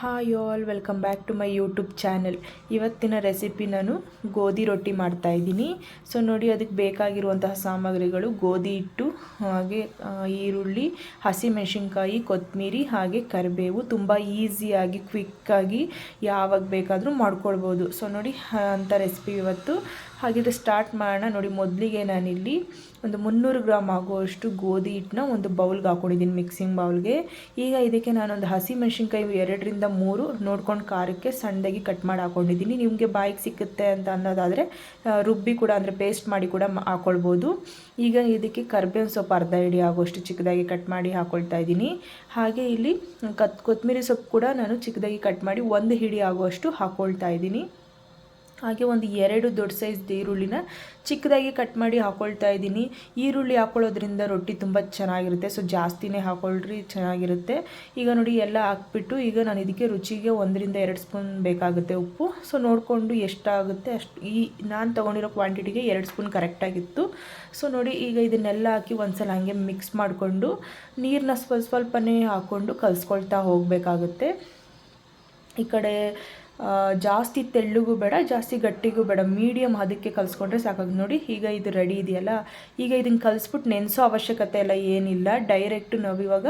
Hi all, welcome back to my YouTube channel. ಇವತ್ತಿನ recipe ನಾನು ಗೋಧಿ ರೊಟ್ಟಿ ಮಾಡ್ತಾ ಇದ್ದೀನಿ. ಸೊ ನೋಡಿ, ಅದಕ್ಕೆ ಬೇಕಾಗಿರುವಂತಹ ಸಾಮಗ್ರಿಗಳು ಗೋಧಿ ಹಿಟ್ಟು, ಹಾಗೆ ಈರುಳ್ಳಿ, ಹಸಿಮೆಣಸಿನ್ಕಾಯಿ, ಕೊತ್ತಂಬರಿ, ಹಾಗೆ ಕರಿಬೇವು. ತುಂಬ ಈಸಿಯಾಗಿ ಕ್ವಿಕ್ಕಾಗಿ ಯಾವಾಗ ಬೇಕಾದರೂ ಮಾಡ್ಕೊಳ್ಬೋದು. ಸೊ ನೋಡಿ ಅಂಥ ರೆಸಿಪಿ ಇವತ್ತು. ಹಾಗಿದ್ರೆ ಸ್ಟಾರ್ಟ್ ಮಾಡೋಣ. ನೋಡಿ, ಮೊದಲಿಗೆ ನಾನಿಲ್ಲಿ ಒಂದು ಮುನ್ನೂರು ಗ್ರಾಮ್ ಆಗುವಷ್ಟು ಗೋಧಿ ಹಿಟ್ಟನ್ನ ಒಂದು ಬೌಲ್ಗೆ ಹಾಕೊಂಡಿದ್ದೀನಿ ಮಿಕ್ಸಿಂಗ್ ಬೌಲ್ಗೆ ಈಗ ಇದಕ್ಕೆ ನಾನೊಂದು ಹಸಿ ಮೆಣಸಿನ್ಕಾಯಿ ಎರಡರಿಂದ ಮೂರು ನೋಡ್ಕೊಂಡು ಖಾರಕ್ಕೆ ಸಣ್ಣದಾಗಿ ಕಟ್ ಮಾಡಿ ಹಾಕೊಂಡಿದ್ದೀನಿ. ನಿಮಗೆ ಬಾಯಿಗೆ ಸಿಕ್ಕುತ್ತೆ ಅಂತ ಅನ್ನೋದಾದರೆ ರುಬ್ಬಿ ಕೂಡ ಅಂದರೆ ಪೇಸ್ಟ್ ಮಾಡಿ ಕೂಡ ಹಾಕ್ಕೊಳ್ಬೋದು ಈಗ ಇದಕ್ಕೆ ಕರ್ಬೇವಿನ ಸೊಪ್ಪು ಅರ್ಧ ಹಿಡಿ ಆಗುವಷ್ಟು ಚಿಕ್ಕದಾಗಿ ಕಟ್ ಮಾಡಿ ಹಾಕೊಳ್ತಾ ಇದ್ದೀನಿ. ಹಾಗೆ ಇಲ್ಲಿ ಕತ್ ಕೊತ್ತಂಬರಿ ಸೊಪ್ಪು ಕೂಡ ನಾನು ಚಿಕ್ಕದಾಗಿ ಕಟ್ ಮಾಡಿ ಒಂದು ಹಿಡಿ ಆಗುವಷ್ಟು ಹಾಕ್ಕೊಳ್ತಾ ಇದ್ದೀನಿ. ಹಾಗೆ ಒಂದು ಎರಡು ದೊಡ್ಡ ಸೈಜ್ ಈರುಳ್ಳಿನ ಚಿಕ್ಕದಾಗಿ ಕಟ್ ಮಾಡಿ ಹಾಕೊಳ್ತಾ ಇದ್ದೀನಿ. ಈರುಳ್ಳಿ ಹಾಕೊಳ್ಳೋದ್ರಿಂದ ರೊಟ್ಟಿ ತುಂಬ ಚೆನ್ನಾಗಿರುತ್ತೆ. ಸೊ ಜಾಸ್ತಿನೇ ಹಾಕೊಳ್ಳ್ರಿ ಚೆನ್ನಾಗಿರುತ್ತೆ. ಈಗ ನೋಡಿ, ಎಲ್ಲ ಹಾಕ್ಬಿಟ್ಟು ಈಗ ನಾನು ಇದಕ್ಕೆ ರುಚಿಗೆ ಒಂದರಿಂದ ಎರಡು ಸ್ಪೂನ್ ಬೇಕಾಗುತ್ತೆ ಉಪ್ಪು. ಸೊ ನೋಡಿಕೊಂಡು ಎಷ್ಟಾಗುತ್ತೆ ಅಷ್ಟು ಈ ನಾನು ತೊಗೊಂಡಿರೋ ಕ್ವಾಂಟಿಟಿಗೆ ಎರಡು ಸ್ಪೂನ್ ಕರೆಕ್ಟಾಗಿತ್ತು ಸೊ ನೋಡಿ, ಈಗ ಇದನ್ನೆಲ್ಲ ಹಾಕಿ ಒಂದ್ಸಲ ಹಾಗೆ ಮಿಕ್ಸ್ ಮಾಡಿಕೊಂಡು ನೀರನ್ನ ಸ್ವಲ್ಪ ಸ್ವಲ್ಪನೇ ಹಾಕ್ಕೊಂಡು ಕಲಿಸ್ಕೊಳ್ತಾ ಹೋಗಬೇಕಾಗುತ್ತೆ. ಈ ಕಡೆ ಜಾಸ್ತಿ ತೆಳ್ಳಗೂ ಬೇಡ, ಜಾಸ್ತಿ ಗಟ್ಟಿಗೂ ಬೇಡ. ಮೀಡಿಯಮ್ ಅದಕ್ಕೆ ಕಲಿಸ್ಕೊಂಡ್ರೆ ಸಾಕಾಗಿ. ನೋಡಿ, ಈಗ ಇದು ರೆಡಿ ಇದೆಯಲ್ಲ? ಈಗ ಇದನ್ನು ಕಲಿಸ್ಬಿಟ್ಟು ನೆನೆಸೋ ಅವಶ್ಯಕತೆ ಎಲ್ಲ ಏನಿಲ್ಲ. ಡೈರೆಕ್ಟ್ ನಾವು ಇವಾಗ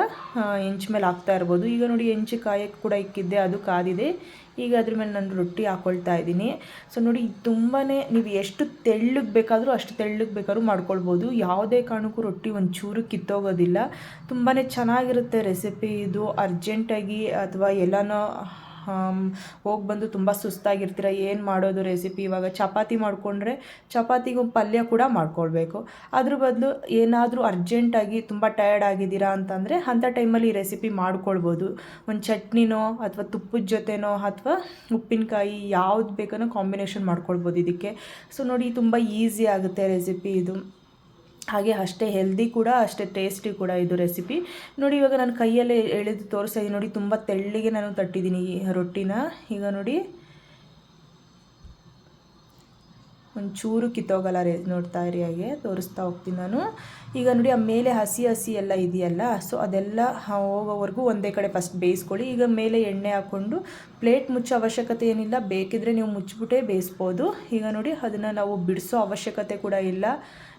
ಹೆಂಚು ಮೇಲೆ ಹಾಕ್ತಾ ಇರ್ಬೋದು. ಈಗ ನೋಡಿ, ಹೆಂಚು ಕಾಯಕ್ಕೆ ಕೂಡ ಇಕ್ಕಿದ್ದೆ, ಅದು ಕಾದಿದೆ. ಈಗ ಅದ್ರ ಮೇಲೆ ನಾನು ರೊಟ್ಟಿ ಹಾಕ್ಕೊಳ್ತಾ ಇದ್ದೀನಿ. ಸೊ ನೋಡಿ ತುಂಬಾ ನೀವು ಎಷ್ಟು ತೆಳ್ಳಗೆ ಬೇಕಾದರೂ ಅಷ್ಟು ತೆಳ್ಳಗೆ ಬೇಕಾದ್ರೂ ಮಾಡ್ಕೊಳ್ಬೋದು. ಯಾವುದೇ ಕಾರಣಕ್ಕೂ ರೊಟ್ಟಿ ಒಂಚೂರು ಕಿತ್ತೋಗೋದಿಲ್ಲ. ತುಂಬಾ ಚೆನ್ನಾಗಿರುತ್ತೆ ರೆಸಿಪಿ ಇದು. ಅರ್ಜೆಂಟಾಗಿ ಅಥವಾ ಎಲ್ಲನೋ ಹೋಗಿ ಬಂದು ತುಂಬ ಸುಸ್ತಾಗಿರ್ತೀರ, ಏನು ಮಾಡೋದು ರೆಸಿಪಿ ಇವಾಗ? ಚಪಾತಿ ಮಾಡಿಕೊಂಡ್ರೆ ಚಪಾತಿಗೂ ಪಲ್ಯ ಕೂಡ ಮಾಡ್ಕೊಳ್ಬೇಕು. ಅದ್ರ ಬದಲು ಏನಾದರೂ ಅರ್ಜೆಂಟಾಗಿ ತುಂಬ ಟಯರ್ಡ್ ಆಗಿದ್ದೀರಾ ಅಂತಂದರೆ ಅಂಥ ಟೈಮಲ್ಲಿ ಈ ರೆಸಿಪಿ ಮಾಡ್ಕೊಳ್ಬೋದು. ಒಂದು ಚಟ್ನಿನೋ ಅಥವಾ ತುಪ್ಪದ ಜೊತೆನೋ ಅಥವಾ ಉಪ್ಪಿನಕಾಯಿ ಯಾವ್ದು ಬೇಕನ್ನೋ ಕಾಂಬಿನೇಷನ್ ಮಾಡ್ಕೊಳ್ಬೋದು ಇದಕ್ಕೆ. ಸೊ ನೋಡಿ, ತುಂಬ ಈಸಿ ಆಗುತ್ತೆ ರೆಸಿಪಿ ಇದು. ಹಾಗೆ ಅಷ್ಟೇ ಹೆಲ್ದಿ ಕೂಡ, ಅಷ್ಟೇ ಟೇಸ್ಟಿ ಕೂಡ ಇದು ರೆಸಿಪಿ ನೋಡಿ ಇವಾಗ ನಾನು ಕೈಯಲ್ಲೇ ಎಳೆದು ತೋರಿಸಿ ನೋಡಿ ತುಂಬ ತೆಳ್ಳಿಗೆ ನಾನು ತಟ್ಟಿದ್ದೀನಿ ಈ ರೊಟ್ಟಿನ. ಈಗ ನೋಡಿ ಒಂಚೂರು ಕಿತ್ತೋಗಲ್ಲ ರೇ, ನೋಡ್ತಾ ಇರಿ ಹಾಗೆ, ತೋರಿಸ್ತಾ ಹೋಗ್ತೀನಿ ನಾನು. ಈಗ ನೋಡಿ ಆ ಮೇಲೆ ಹಸಿ ಹಸಿ ಎಲ್ಲ ಇದೆಯಲ್ಲ ಸೊ ಅದೆಲ್ಲ ಹೋಗೋವರೆಗೂ ಒಂದೇ ಕಡೆ ಫಸ್ಟ್ ಬೇಯಿಸ್ಕೊಳ್ಳಿ. ಈಗ ಮೇಲೆ ಎಣ್ಣೆ ಹಾಕ್ಕೊಂಡು ಪ್ಲೇಟ್ ಮುಚ್ಚೋ ಅವಶ್ಯಕತೆ ಏನಿಲ್ಲ, ಬೇಕಿದ್ರೆ ನೀವು ಮುಚ್ಚಿಬಿಟ್ಟೇ ಬೇಯಿಸ್ಬೋದು. ಈಗ ನೋಡಿ ಅದನ್ನು ನಾವು ಬಿಡಿಸೋ ಅವಶ್ಯಕತೆ ಕೂಡ ಇಲ್ಲ.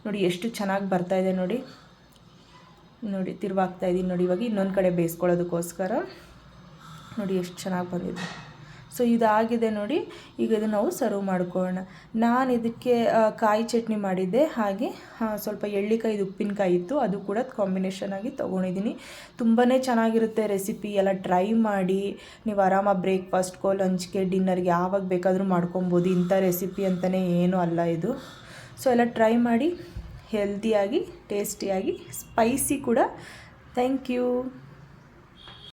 ನೋಡಿ ಎಷ್ಟು ಚೆನ್ನಾಗಿ ಬರ್ತಾ ಇದೆ ನೋಡಿ. ನೋಡಿ, ತಿರುವಾಗ್ತಾ ಇದ್ದೀನಿ ನೋಡಿ, ಇವಾಗ ಇನ್ನೊಂದು ಕಡೆ ಬೇಯಿಸ್ಕೊಳ್ಳೋದಕ್ಕೋಸ್ಕರ. ನೋಡಿ ಎಷ್ಟು ಚೆನ್ನಾಗಿ ಬಂದಿದೆ. ಸೊ, ಇದಾಗಿದೆ ನೋಡಿ, ಈಗ ಇದನ್ನು ನಾವು ಸರ್ವ್ ಮಾಡ್ಕೊಳ್ಳೋಣ. ನಾನು ಇದಕ್ಕೆ ಕಾಯಿ ಚಟ್ನಿ ಮಾಡಿದ್ದೆ, ಹಾಗೆ ಸ್ವಲ್ಪ ಎಳ್ಳಿಕಾಯಿದು ಉಪ್ಪಿನಕಾಯಿ ಇತ್ತು, ಅದು ಕೂಡ ಕಾಂಬಿನೇಷನ್ ಆಗಿ ತೊಗೊಂಡಿದ್ದೀನಿ. ತುಂಬಾ ಚೆನ್ನಾಗಿರುತ್ತೆ ರೆಸಿಪಿ ಎಲ್ಲ ಟ್ರೈ ಮಾಡಿ, ನೀವು ಆರಾಮಾಗಿ ಬ್ರೇಕ್ಫಾಸ್ಟ್ಗೋ ಲಂಚ್ಗೆ ಡಿನ್ನರ್ಗೆ ಯಾವಾಗ ಬೇಕಾದರೂ ಮಾಡ್ಕೊಬೋದು, ಇಂಥ ರೆಸಿಪಿ ಅಂತಲೇ ಏನೂ ಅಲ್ಲ ಇದು. ಸೊ ಎಲ್ಲ ಟ್ರೈ ಮಾಡಿ ಹೆಲ್ದಿಯಾಗಿ ಟೇಸ್ಟಿಯಾಗಿ ಸ್ಪೈಸಿ ಕೂಡ. Thank you